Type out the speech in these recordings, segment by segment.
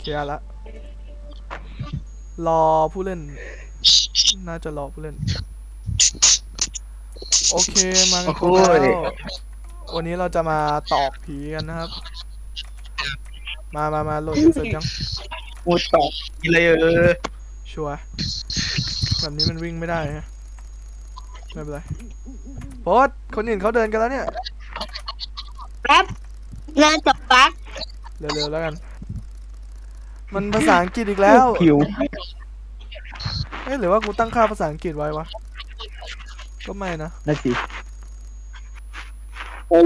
เคลียร์ละ รอผู้เล่น น่าจะรอผู้เล่น โอเค มากันครบแล้ววันนี้เราจะมาตอกผีกันนะครับ มามามาโหลดกันเสร็จยังกูตอบเลยเออชัวร์แบบนี้มันวิ่งไม่ได้ฮะไม่เป็นไรโพสต์คนอื่นเขาเดินกันแล้วเนี่ยแป๊บน่าจะปักเร็วๆแล้วกัน มันภาษาอังกฤษอีกแล้วผิวเอ้ยหรือว่ากูตั้งค่าภาษาอังกฤษไว้วะ ก็ไม่นะ นั่นสิ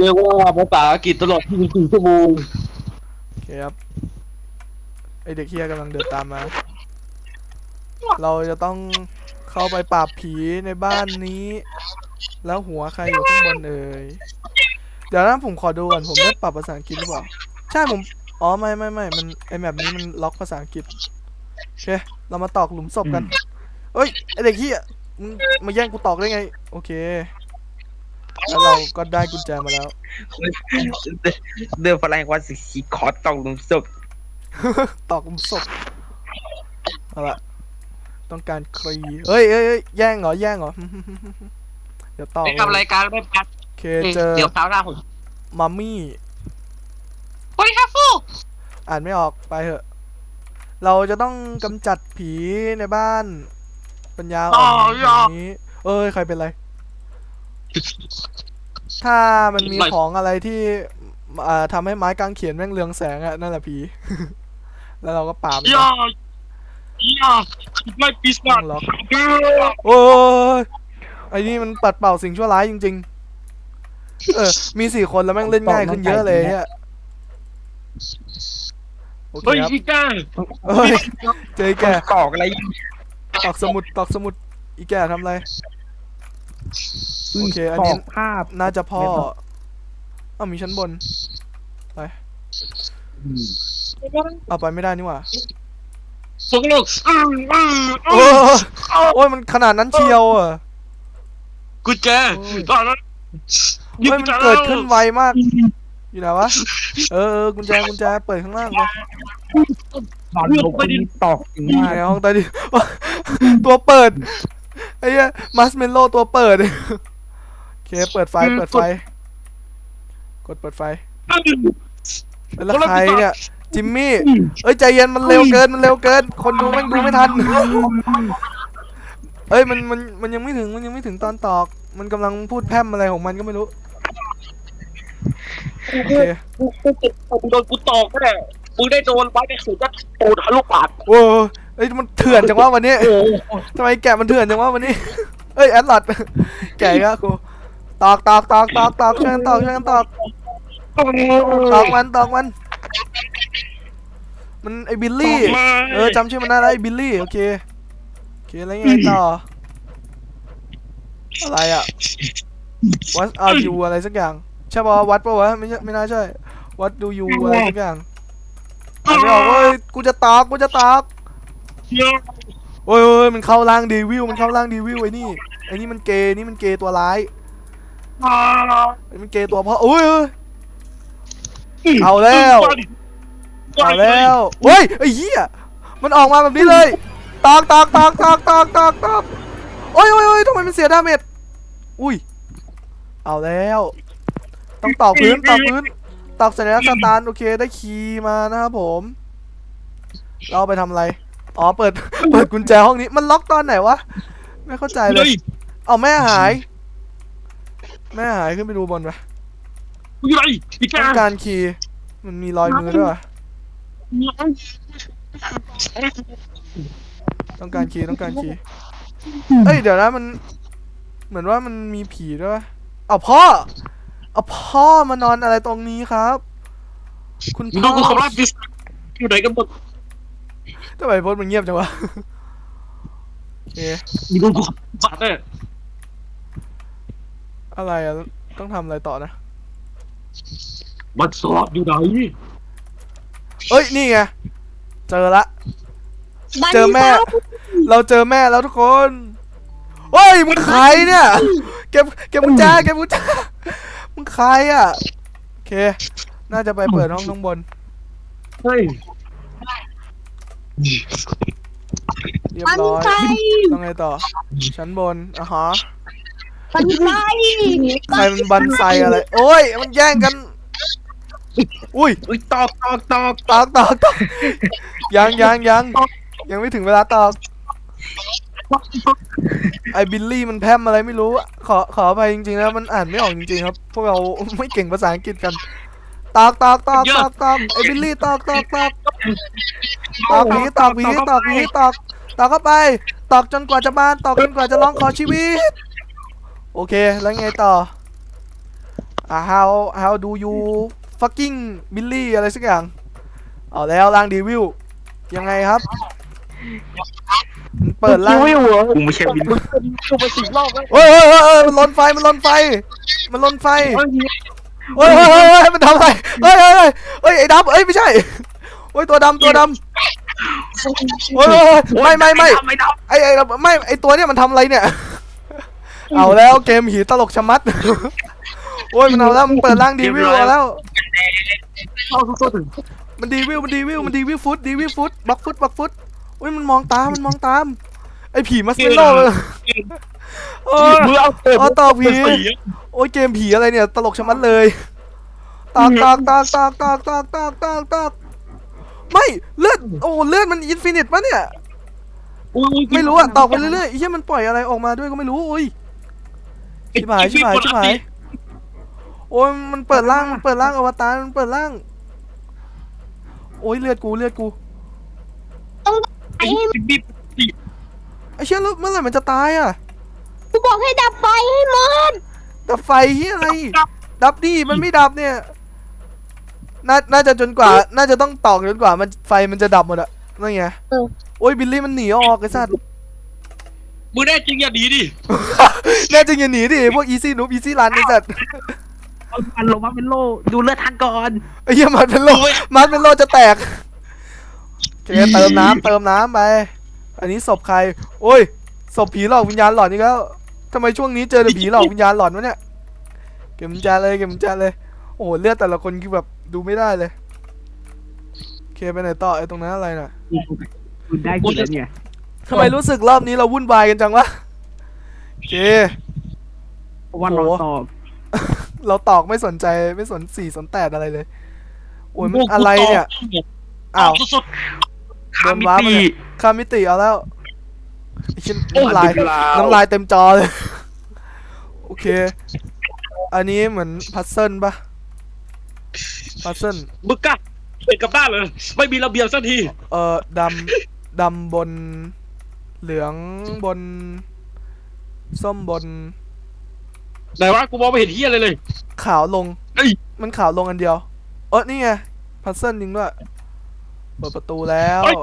เรียกว่าภาษาอังกฤษตลอด24ชั่วโมงโอเคครับ ไอเด็กเฮียกำลังเดินตามมา เราจะต้องเข้าไปปราบผีในบ้านนี้ แล้วหัวใครอยู่ข้างบนเอ่ย เดี๋ยวนะผมขอดูก่อน ผมได้ปรับภาษาอังกฤษหรือเปล่า ใช่ผม อ๋อไม่ไม่ไม่มันไอแมปนี้มันล็อกภาษาอังกฤษโอเคเรามาตอกหลุมศพกันเอ้ยไอเด็กเฮียมึงมาแย่งกูตอกได้ไง โอเค แล้วเราก็ได้กุญแจมาแล้วเดินพลังว่าสีขอต้องลุมศพตอกหลุมศพเอาละต้องการครีเฮ้ยเฮ้ยเฮ้ยแย่งเหรอแย่งเหรอเดี๋ยวตอกไปทำรายการไม่พักโอเคเจอเดี๋ยวคราวหน้าผมมัมมี่ โอ้ยครับฟูอ่านไม่ออกไปเถอะ เราจะต้องกำจัดผีในบ้าน ปัญญาอ่อนอย่างนี้ เอ้ย ใครเป็นไร ถ้ามันมีของอะไรที่อ่าทำให้ไม้กางเขนแม่งเรืองแสงอะนั่นแหละผี แล้วเราก็ปราบมันย่าย่าไม่ปีศาต้อจงล็อกโอ้ยไอ้นี่มันปัดเป่าสิ่งชั่วร้ายจริง ๆ เออ มีสี่คนแล้วแม่งเล่นง่ายขึ้นเยอะเลยอะ โอเคเฮ้ยครับพี่ก้าเฮ้ยเจอแกกอกอะไรตอกสมุดตอกสมุดอีแกทำอะไร โอเคอันนี้กภาพ น่าจะพ่ออ้าวมีชั้นบน เอาไปไม่ได้นี่หว่าสกโลกอ้าวอ้าวโอ้ยโอ้ยมันขนาดนั้นเชียวอะกุญแจตอนนั้นเฮ้ยมันเกิดขึ้นไวมาก อยู่ไหนวะ เออเออกุญแจกุญแจเปิดข้างล่างไปตอนลงคนตอกอย่างนี่มากไงห้องใต้ดินตัวเปิดไอ้เหี้ยมัสเมนโลตัวเปิดโอเคเปิดไฟเปิดไฟ กดเปิดไฟแล้วใครเนี่ยจิมมี่ เอ้ยใจเย็นมันเร็วเกินมันเร็วเกิน คนดูแม่งดูไม่ทัน เอ้ยมันมันมันยังไม่ถึงมันยังไม่ถึงตอนตอก มันกำลังพูดแพร่มอะไรของมันก็ไม่รู้ โอเคโดนกูตอกก็ได้มึงได้โดนไว้ในสุดก็โดนทะลุปากโอ้เอ้ยมันเถื่อนจังวะวันนี้โอ้ทำไมแกะมันเถื่อนจังวะวันนี้ เอ้ยแอดลัดแกะอีก็กูตอกตอกตอกตอกตอกช่วยกันตอกช่วยกันตอกตอกมันตอกมัน มันไอ้บิลลี่ เออจำชื่อมันได้แล้วไอ้บิลลี่โอเคโอเคแล้วยังไงต่ออะไรอะ what are you อะไรสักอย่างใช่ป่าวะวัดป่าวะไม่ใช่ไม่น่าใช่ what do you อะไรสักอย่างอ่านไม่ออกเว้ยกูจะตอกกูจะตอกโอ้ยโอ้ยมันเข้าร่างเดวิลมันเข้าร่างเดวิลไอ้นี่ไอ้นี่มันเกย์นี่มันเกย์ตัวร้ายไอ้มันเกย์ตัวพ่อโอ้ยโอ้ยเอาแล้วเอาแล้วเฮ้ยไอ้เหี้ยมันออกมาแบบนี้เลยตอกตอกตอกตอกตอกตอกตอกโอ้ยโอ้ยโอ้ยทำไมมันเสียดาเมจอุ้ยเอาแล้ว ต้องตอกพื้นตอกพื้นตอกสัญลักษณ์สตาร์โอเคได้คีย์มานะครับผม เราเอาไปทำอะไร อ๋อเปิดเปิดกุญแจห้องนี้มันล็อกตอนไหนวะ ไม่เข้าใจเลย เอาแม่หาย แม่หายขึ้นไปดูบนไปยังไงพี่ต้ก้าองการคีย์มันมีรอยมือด้วยวะต้องการคีย์ต้องการคีย์เอ้ยเดี๋ยวนะมัน เหมือนว่ามันมีผีด้วยวะเอาพ่อ เอาพ่อมานอนอะไรตรงนี้ครับ คุณมึงพ่โดอนกูทำร้ายปีศาจอยู่ไหนกันหมดทำไมโพสต์มันเงียบจังวะ โอเค มึงโดนกูบาดแน่อะไรอะต้องทำอะไรต่อนะ มันสอบอยู่ไหนเอ้ย นี่ไง เจอละบันเจอแม่ซ่าเราเจอแม่แล้วทุกคนเฮ้ยมึงใครเนี่ย เก็บเก็บกุญแจเก็บกุญแจ มึงใครอะ โอเค น่าจะไปเปิดห้องข้างบน เฮ้ยเรียบมันร้อยไส้ต้องไงต่อ ชั้นบนอะฮะ มันไส้ใครมันบันไซอะไร โอ้ย มันแย่งกัน อุ้ย อุ้ยตอกตอกตอกตอกตอกตอกยังยังยังยังไม่ถึงเวลาตอก ไอ้บิลลี่มันแพร่มอะไรไม่รู้อะขอขออภัยจริงๆนะมันอ่านไม่ออกจริงๆครับ พวกเราไม่เก่งภาษาอังกฤษกันตอกตอกตอกตอกตอกไอ้บิลลี่ตอกตอกตอกตอกผีตอกผีตอกผีตอกตอกเข้าไป ตอกจนกว่าจะบานตอกจนกว่าจะร้องขอชีวิต โอเคแล้วไงต่ออ่า how how do you fucking Billy อะไรสักอย่าง เอาแล้วร่างดีวิวยังไงครับ มันเปิดร่างวิวเหรอกูไม่ใช่วินมึงกูมาสิบรอบแล้วเฮ้ยเฮ้ยเฮ้ยเฮ้ยมันลนไฟมันลนไฟ มันลนไฟเฮ้ยเฮ้ยเฮ้ยเฮ้ยมันทำอะไรเฮ้ยเฮ้ยเฮ้ยเฮ้ยไอ้ดำเอ้ยไม่ใช่เฮ้ยตัวดำตัวดำเฮ้ยเฮ้ยเฮ้ยไม่ไม่ไม่ไม่ทไอ้ไอ้ไม่ไอ้ตัวเนี้ยมันทำอะไรเนี่ย เอาแล้วเกมผีตลกชะมัดโอ้ยมันเอาแล้วมันเปิดร่างดีวิวเอาแล้ว เข้าเข้าถึงมันดีวิวมันดีวิวมันดีวิวฟุตดีวิวฟุตบักฟุตบักฟุต อุ้ยมันมองตามมันมองตาม ไอ้ผีมาสเตโล่โอ้ยมือเอาเต็มอ๋อต่อผีโอ้ยเกมผีอะไรเนี่ย ตลกชะมัดเลยตอกตอกตอกตอกตอกตอกตอกตอกตอกไม่เลือดโอ้เลือดมันอินฟินิตปะเนี่ยไม่รู้อะตอกไปเรื่อยๆไอ้เหี้ยมันปล่อยอะไรออกมาด้วยก็ไม่รู้อุ้ยชิบหายชิบหายชิบหายโอ้ยมันเปิดร่างมันเปิดร่างอวตารมันเปิดร่างโอ้ยเลือดกูเลือดกู ไอ้บิ๊บไอ้เชี่ยแล้วเมื่อไหร่มันจะตายอะกูบอกให้ดับไฟให้หมดดับไฟเฮียอะไร ดับดิมันไม่ดับเนี่ย น่าน่าจะจนกว่า น่าจะต้องตอกจนกว่ามันไฟมันจะดับหมดอะนั่นไงเออโอ้ยบิลลี่มันหนีออกไอ้สัตว์มึงแน่จริงอย่าดีดิ แน่จริงอย่าหนีดิพวกอีซี่นูบอีซี่รันไอ้สัตว์เอาพันลงมาเป็นโลดูเลือดทันก่อนไอ้เหี้ยมันเป็นโลมันเป็นโลจะแตกโอ เคเติมน้ำเติมน้ำไป อันนี้ศพใคร โอ้ยศพผีหลอกวิญญาณหลอนอีกแล้วทำไมช่วงนี้เจอแต่ผีหลอกวิญญาณหลอนวะเนี่ยเก็บกุญแจเลยเก็บกุญแจเลย โอ้โหเลือดแต่ละคนคือแบบดูไม่ได้เลยโอเคไปไหนต่อไอ้ตรงนั้นอะไรน่ะคุณได้กี่แล้วเนี่ยทำไมรู้สึกรอบนี้เราวุ่นวายกันจังวะโอเควันรอตอบเราตอกไม่สนใจไม่สนสี่สนแปดอะไรเลยโอ้ยมันอะไรเนี่ยอ้าว สุดคามิโดนว้าไปตีเนี่ยข้ามมิติเอาแล้วไอ้ชิ้นโอ้ยน้ำลายเวลาน้ำลายเต็มจอเลย โอเค อันนี้เหมือนพัซเซิลปะพัซเซิลๆมึงกล้าเป็นกับบ้านเลยไม่มีระเบียบสักที เอ่อดำดำบน เหลืองบน ส้มบนไหนวะกูมองไม่เห็นเฮียอะไรเลย ขาวลงเอ้ยมันขาวลงอันเดียว เออนี่ไงพัซเซิลจริงด้วย เปิดประตูแล้วเฮ้ย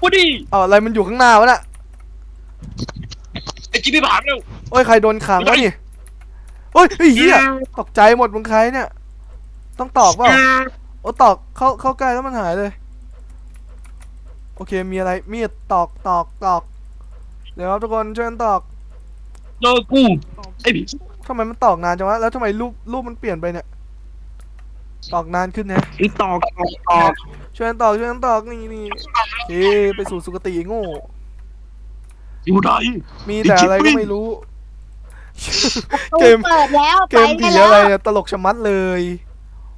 กูดิเอาอะไรมันอยู่ข้างหน้าวะน่ะไอ้จิมมี่ผ่านแล้วโอ้ยใครโดนขังวะนี่โอ้ยเฮ้ยเฮียตกใจหมดมึงใครเนี่ย ต้องตอกเปล่าโอ้ตอกเข้าเข้าใกล้แล้วมันหายเลย โอเคมีอะไรมีดตอกตอกตอก เดี๋ยวครับทุกคนช่วยกันตอกเจอกูไอ้ผีทำไมมันตอกนานจังวะแล้วทำไมรูปรูปมันเปลี่ยนไปเนี่ย ตอกนานขึ้นนะไอ้ตอกตอกตอกช่วยกันตอกช่วยกันตอกนี่นี่เฮ้ไปสู่สุคติไอ้โง่ อยู่ไหนมีแต่อะไรก็ไม่รู้ เกมเปิดแล้วเกไปมได้ผีแล้อะไรวเนี่ยตลกชะมัดเลย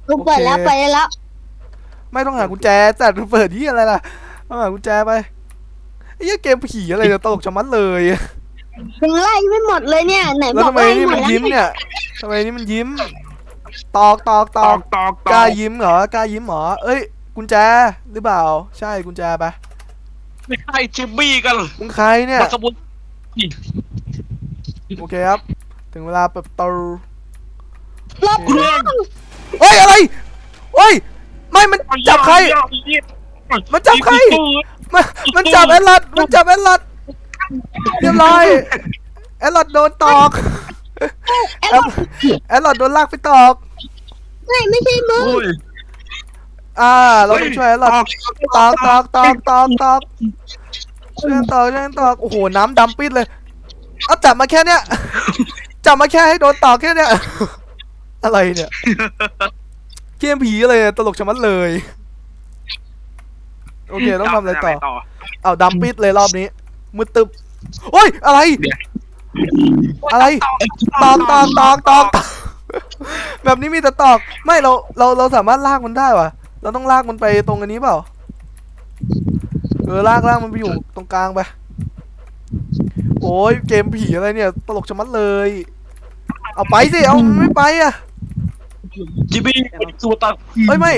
กูเปิดแล้วโอเคไปได้แล้ว ไม่ต้องหากุญแจแต่เปิดที่อะไรล่ะต้องหากุญแจไปไอ้เหี้ยเกมผีอะไรเนี่ยตลกชะมัดเลยถึงไล่ไม่หมดเลยเนี่ยไหนแล้วบอกทำไมไล่นี่หมมัดนแล้วยิ้มเนี่ยทำไมนี่มันยิ้ม ตอกตอกตตออกกตอกตกอล้ากยิ้มเหรอกล้ายิ้มเหรอเอ้ย กุญแจหรือเปล่า ใช่กุญแจไปไม่ใช่จิมมี่กันมึงใครเนี่ยมาขบวนนี่โอเคครับ ถึงเวลาเปิดประตูลบเครื่องเฮ้ยอะไรเฮ้ย ไม่มันจับใคร มันจับใคร มันมันจับแอดลัดมันจับแอดลัดเรียบร้อยแอดลัดโดนตอก แอดแอดลัดโดนลากไปตอกไม่ไม่ใช่มึงโอ้ย อ่า เราต้องช่วยแอดลัดตอกตอกตอกตอกตอกช่วยกันตอกช่วยกันตอกโอ้โหน้ำดำปิดเลยเอาจับมาแค่เนี้ยจับมาแค่ให้โดนตอกแค่เนี้ยอะไรเนี่ยเกมผีอะไรเนี่ยตลกชะมัดเลย โอเคต้องทำอะไรต่อต่อ เอาดำปิดเลยรอบนี้มืดตึบโอ้ยอะไร อะไรตอกตอกตอกตอกตอกแบบนี้มีแต่ตอก ไม่เราเราเราสามารถลากมันได้วะเราต้องลากมันไปตรงอันนี้เปล่าเออลากลากมันไปอยู่ตรงกลางไปโอ้ยเกมผีอะไรเนี่ย ตลกชะมัดเลย เอาไปสิเอามันไม่ไปอะจิบี้สูตรเอ้ยไม่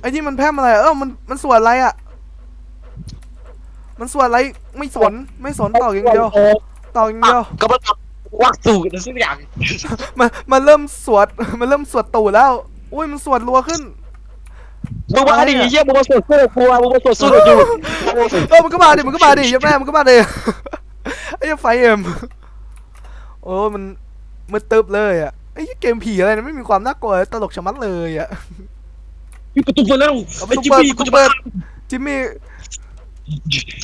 ไอ้นี่มันแพร่มอะไรเออมันมันส่วนอะไรอะ มันส่วนอะไรไม่สนไม่สนตอกอย่างเดียว ตอกอย่างเดียวก็มาวักสูตรสักอย่างมันมันเริ่มสวดมันเริ่มสวดตู่แล้ว อุ้ยมันสวดรัวขึ้นมึงมาดิเยี่ยมึงมาสวดสู้กูมึงมาสวดสู้อยู่เออมันก็มาดิมันก็มาดิยับแม่มันก็มาดิไอ้เหี้ยไฟเอ็มโอ้มันมันตึบเลยอะไอ้เหี้ยเกมผีอะไรนะไม่มีความน่ากลัวตลกชะมัดเลยอะมีประตูเปิดแล้วเอาไอ้ประตูจิเปิดบี้ประกูตูจะเปิเปิดดจิมมี่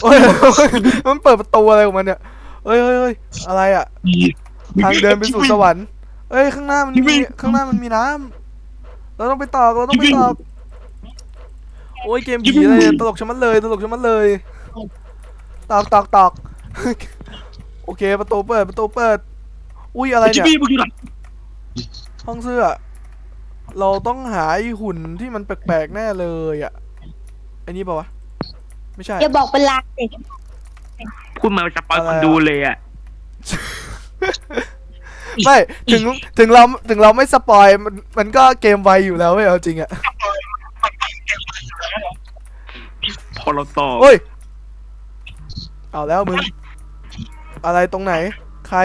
โอ้ยมันเปิดประตูอะไรของมันเนี่ย เอ้ยเฮ้ยเฮ้ยอะไรอะ ทางเดินไปสู่สวรรค์เอ้ยข้างหน้ามันมีข้างหน้ามันมีน้ำเราต้องไปตอกเราต้องไปตอกโอ้ยเกมผีอะไรเนี่ยตลกชะมัดเลยตลกชะมัดเลยตอกตอกตอกโอเคประตูเปิดประตูเปิด อุ้ยอะไรจิเนี่ยบี้มึงอยู่ไหนห้องเสื้อ เราต้องหาไอ้หุ่นที่มันแปลกๆแน่เลยอะไอ้นี่ป่าวะไม่ใช่อย่าบอกเป็นลางสิ พูดมาจะปล่อยคนดูเลยอะ ไม่ถึงถึงเราถึงเราไม่สปอยมันมันก็เกมไวอยู่แล้วเว้ยเอาจริงอะพอเราตอบโอ้ยเอาแล้วมึง อะไรตรงไหน ใคร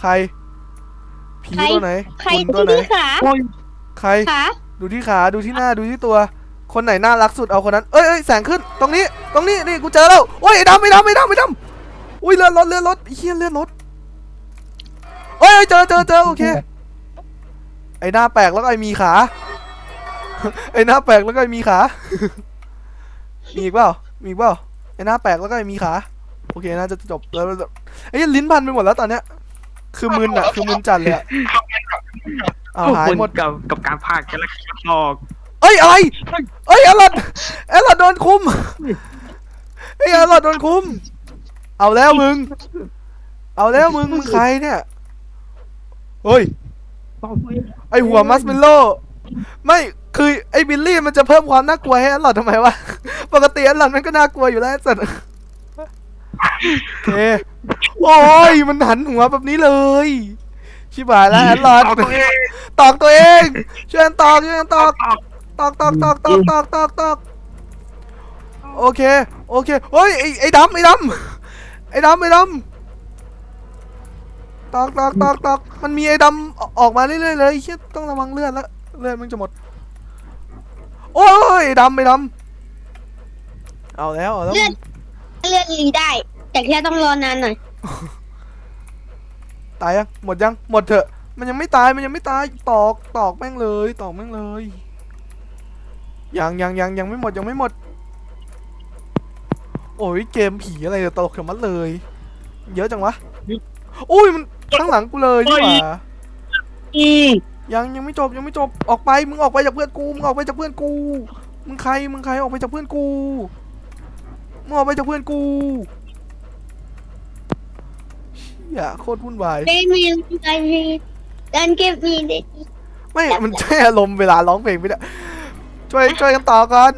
ใครผีตัวไหนใครหุ่นตัวที่ไหนที่ขาใคร ขาดูที่ขาดูที่หน้าดูที่ตัว คนไหนน่ารักสุดเอาคนนั้น เอ้ยเอ้ยแสงขึ้น ตรงนี้ ตรงนี้นี่กูเจอแล้วโอ้ยไอ้ดำไอ้ดำไอ้ดำไอ้ดำ อุ้ยเลื่อนรถเลื่อนรถไอ้เฮียเลื่อนรถเอ้ยเอ้ยเจอเจอเจอโอเค ไอ้หน้าแปลกแล้วก็ไอ้มีขา ไอ้หน้าแปลกแล้วก็ไอ้มีขา มีอีกเปล่า มีอีกเปล่า ไอ้หน้าแปลกแล้วก็ไอ้มีขา โอเคน่าจะจบแล้วแล้วไอ้ยลิ้นพันไปหมดแล้วตอนเนี้ย คือมึนอะคือมึนจัดเลยอะเอาหายหมดกับกับการพากกันแล้วก็ตอกเอ้ยอะไร เอ้ยแอลลอดแอลลอดโดนคุมเอ้ยแอลลอดโดนคุม เอาแล้วมึง เอาแล้วมึงมึงใครเนี่ยเฮ้ย ไอหัวมัสเมลโล่ไม่คือไอบิลลี่มันจะเพิ่มความน่ากลัวให้แอลลอดทำไมวะ ปกติแอลลอดมันก็น่ากลัวอยู่แล้วไอ้สัตว์โอเคโอ้ยมันหันหัวแบบนี้เลย ชิบหายแล้วแอลลอดเอาตัวเองตอกตัวเองช่วยกันตอกช่วยกันตอกตอกตอกตอกตอกตอกตอกตอกโอเค โอเคเฮ้ยไอ้ไอ้ดำไอ้ดำ ไอ้ดำไอ้ดำตอกตอกตอกตอกมันมีไอ้ดำอออกมาเรื่อยๆเลยเฮียต้องระวังเลือดแล้วเลือดมันจะหมด โอ้ยไอ้ดำไอ้ดำเอาแล้วเอาแล้วเลื่อนเลื่อนรีได้ แต่แค่ต้องรอนานหน่อยตายยังหมดยังหมดเถอะ มันยังไม่ตายมันยังไม่ตายตอกตอกแม่งเลย ตอกแม่งเลยยังยังยังยังไม่หมดยังไม่หมด โอ้ยเกมผีอะไรเนี่ยตลกชะมัดเลย เยอะจังวะโอ้ยมันข้างหลังกูเลยนี่หว่าอืมยังยังไม่จบยังไม่จบออกไปมึงออกไปจากเพื่อนกูมึงออกไปจากเพื่อนกู มึงใครมึงใครออกไปจากเพื่อนกูมึงออกไปจากเพื่อนกูเชี่ยโคตรวุ่นวายได้มีใจมีดันเก็บมีได้ไม่ มันใช่อารมณ์เวลาร้องเพลงไม่ได้ช่วยช่วยกันต่อก่อน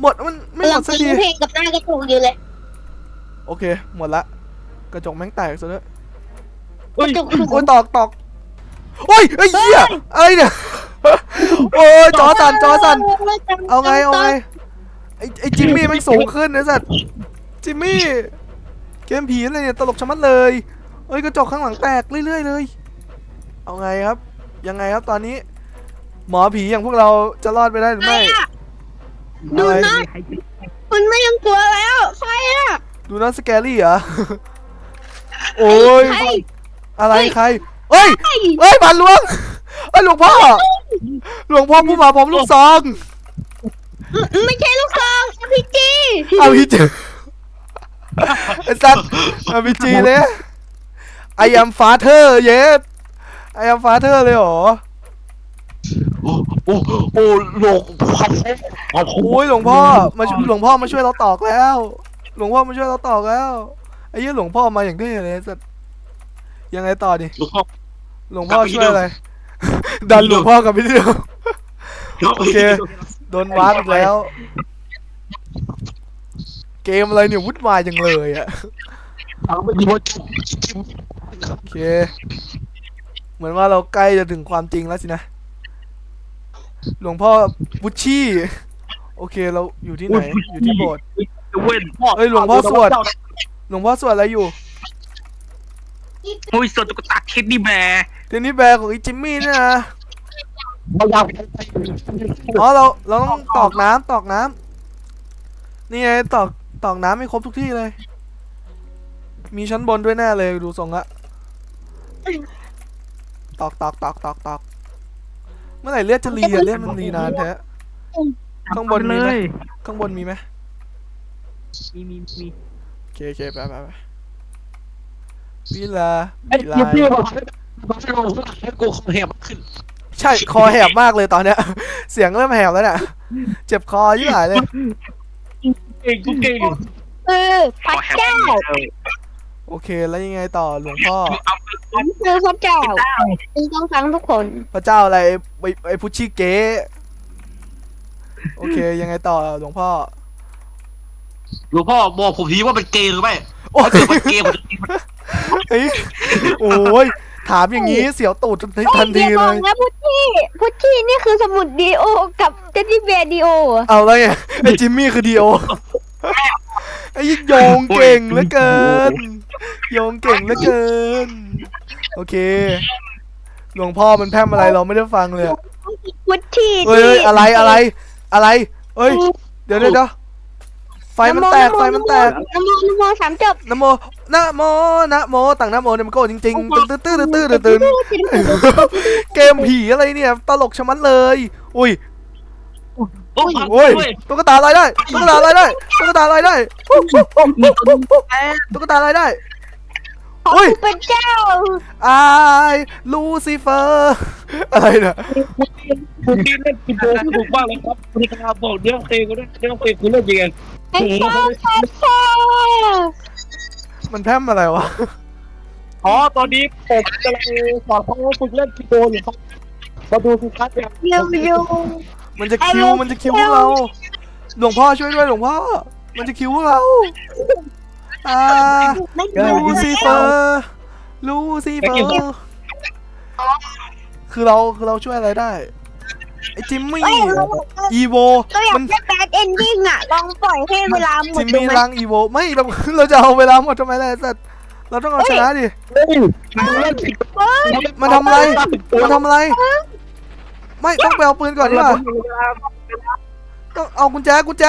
หมดมันไม่หมเราดสักร้ทีองเพลงกับหน้ากระจกอยู่เลย โอเค หมดละ กระจกแม่งแตกซะด้วยกระจกถูกโอ้ยตอกตอกโอ้ยไอ้เหี้ยอะไรเนี่ยโอ้ยจอสั่นจอสั่นเอาไงเอาไงไอ้ไอ้จิมมี่แมันสูงขึ้นนะสัตว์จิมมี่เกมผีอะไรเนี่ยตลกชะมัดเลยเอ้ยกระจกข้างหลังแตกเรื่อยๆเลย เอาไงครับ ยังไงครับตอนนี้ หมอผีอย่างพวกเราจะรอดไปได้หรือใครไม่อะ ดูอะไรนะมันไม่ยังกลัวแล้วใครอะดูน่าสแกรี่เหรอ โอ้ย ใคร อะไรใครเฮ้ยเฮ้ยบานหลวงเฮ้ยหลวงพ่อ หลวงพ่อผู้มาพร้อมลูกซองไม่ใช่ลูกซองพีจีเอาพี่เจไอ้สัตว์เอาพี่จีเลย I am father yes I am father เลยเหรอโอ้ โอ้โอ้โลกความโความโอ้ยหลวงพ่อมาช่วยหลวงพ่อมาช่วยเราตอกแล้ว หลวงพ่อมาช่วยเราตอกแล้วไอ้เหี้ยหลวงพ่อมาอย่างเท่เลยสัตว์ยังไงต่อดิหลวงพ่อหลวงพ่อช่วยอะไรดันหลวงพ่อกลับไปที่เดิมโอเคโดนวาร์ปอีกแล้ว เกมอะไรเนี่ยวุ่นวายจังเลยอะทางไม่ดีว่าจุ๊บโอเค เหมือนว่าเราใกล้จะถึงความจริงแล้วสินะ หลวงพ่อบุชชี่ โอเคเราอยู่ที่ไหน อยู่ที่โบสถ์ เว้นเอ้ยหลวงพ่อสวด หลวงพ่อสวดอะไรอยู่ โอ้ยสวนตุ๊กตาเท็ดดี้แบร์เทนนิสแบร์ของอีจิมมี่เนี่ยนะพยายามอ๋อเราเราต้องตอกน้ำตอกน้ำนี่ไงตอกตอกน้ำให้ครบทุกที่เลย มีชั้นบนด้วยแน่เลยดูทรงละตอกตอกตอกตอกตอกเมื่อไหร่เลือดจะรีอะเลือดมันรีนานแท้ข้างบนมีไหมข้างบนมีไหมมีมีมีโอเคโอเคไปไปไปวิลาไอ้วิลาเพี่บอกให้กูให้กูคอแหบขึ้น ใช่คอแหบมากเลยตอนเนี้ย เสียงเริ่มแหบแล้วเนี่ยเจ็บคอยิ่งหายเลยเก่งกูเก่งเออพระเจ้า โอเค แล้วยังไงต่อหลวงพ่อ ผมคือพระเจ้าคุณต้องฟังทุกคน พระเจ้าอะไรไอ้ไอ้พุชชิเก๋โอเค ยังไงต่อหลวงพ่อ หลวงพ่อบอกผมทีว่าเป็นเกย์หรือไม่โอ้ยถ้าเกิดเป็นเกย์ผมจะเฮ้ยโอ้ยถามอย่างนี้เสียวตูดทันทีเอ้ทัยนเดี๋ทียวเลบอกยนะพุทธิพุทธินี่คือสมุดดีโอ กับเจนนี่เบียดีโอ เอาแล้วไงไอ้จิมมี่คือดีโอ ไอ้ยิ่งโยงเก่งเหลือเกิน โยงเก่งเหลือเกิน โอเค หลวงพ่อมันแพร่มอะไรเราไม่ได้ฟังเลยอะพุทธิเฮ้ยที่เฮ้ยอะไรอะไร อะไรเอ้ย เดี๋ยวเดี๋ยวเดี๋ยวไฟมันแตกไฟมันแตก น้ำโมน้ำโมสามจบนะโมนะโมนะโมต่างนะโมเนี่ยมันโกจริงๆ ตื้อตื้อตื้อตื้อตื้อตื้อเกมผีอะไรเนี่ย ตลกชะมัดเลย อุ้ย โอ้ยโอ้ยตุ๊กตาลอยได้ตุ๊กตาลอยได้ตุ๊กตาลอยได้ตุ๊กตาลอยได้อุ้ยเป็นเจ้าไอ้ลูซิเฟอร์อะไรเนี่ยคุณที่เล่นคุณโดนถูกบ้างเลยครับคุณกาบอกเรื่องเพลงกูด้วยเรื่องเพลงคุณเล่นยังไงไอ้เจ้าพระเจ้ามันแพร่มอะไรวะอ๋อตอนนี้ผมกำลังสอนเขาฝึกเล่นพีโดอยู่ครับมาดูสิครับเนี่ยเยวเยว มันจะคิวมันจะคิวพวกเรา หลวงพ่อช่วยด้วยหลวงพ่อ มันจะคิวพวกเราอ่าไม่ลูซิเฟอร์ลูซิเฟอร์คือเราคือเราช่วยอะไรได้ไอ้จิมมี่เอ้ยเราอีโวเราอยามักนได้แบดเอนดิ้งอะลองปล่อยให้เวลาหมจิดมดูมี่ไหมลังอีโวไม่เราเราจะเอาเวลาหมดทำไมล่ะไอ้สัตว์เราต้องเอาชนะดิเฮ้ยมันเล่นผิดเฮ้ยมันทำอะไรมันทำอะไร ไม่ต้องไปเอาปืนก่อนดีกว่าต้องเอากุญแจกุญแจ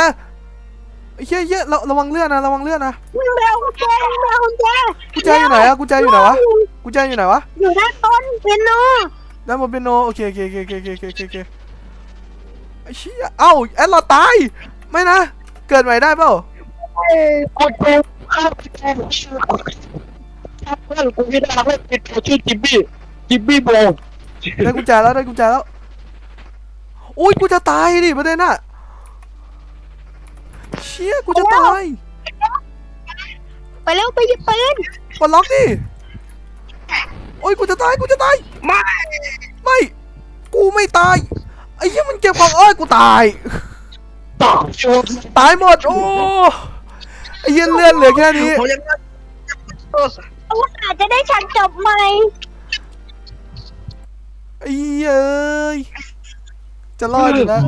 เฮ้ยเฮ้ยระวังเลื่อนนะระวังเลื่อนนะไม่เอากุญแจไม่เอากุญแจกุญแจอยู่ไหนอะกุญแจอยู่ไหนวะกุญแจอยู่ไหนวะอยู่ด้านบนเปียโนด้านบนเปียโนโอเคโอเคโอเคโอเคโอเคโอเคเชี่ยเอ้าแอดเราตายไม่นะเกิดใหม่ได้เปล่ากูเจอข้าวแกงชื่อเพื่อนกูที่ได้รับเป็นตัวชื่อจิบบี้จิบบี้โบได้กุญแจแล้วได้กุญแจแล้ว อุ้ยกูจะตายดิประเด็นอะเชี่ยกูจะตายไปเร็วไปหยิบปืนปลดล็อกดิโอ้ยกูจะตายกูจะตายไม่ไม่กูไม่ตายไอ้เหี้ยมันเก็บของอ้อยกูตายต่อชัวตายหมดโอ้ไอ้เหี้ยเลือดเหลือแค่นี้ผมยังอุตส่าห์จะได้ฉากจบใหม่ไอ้เหี้ยเอ้ย จะรอดอยู่นะ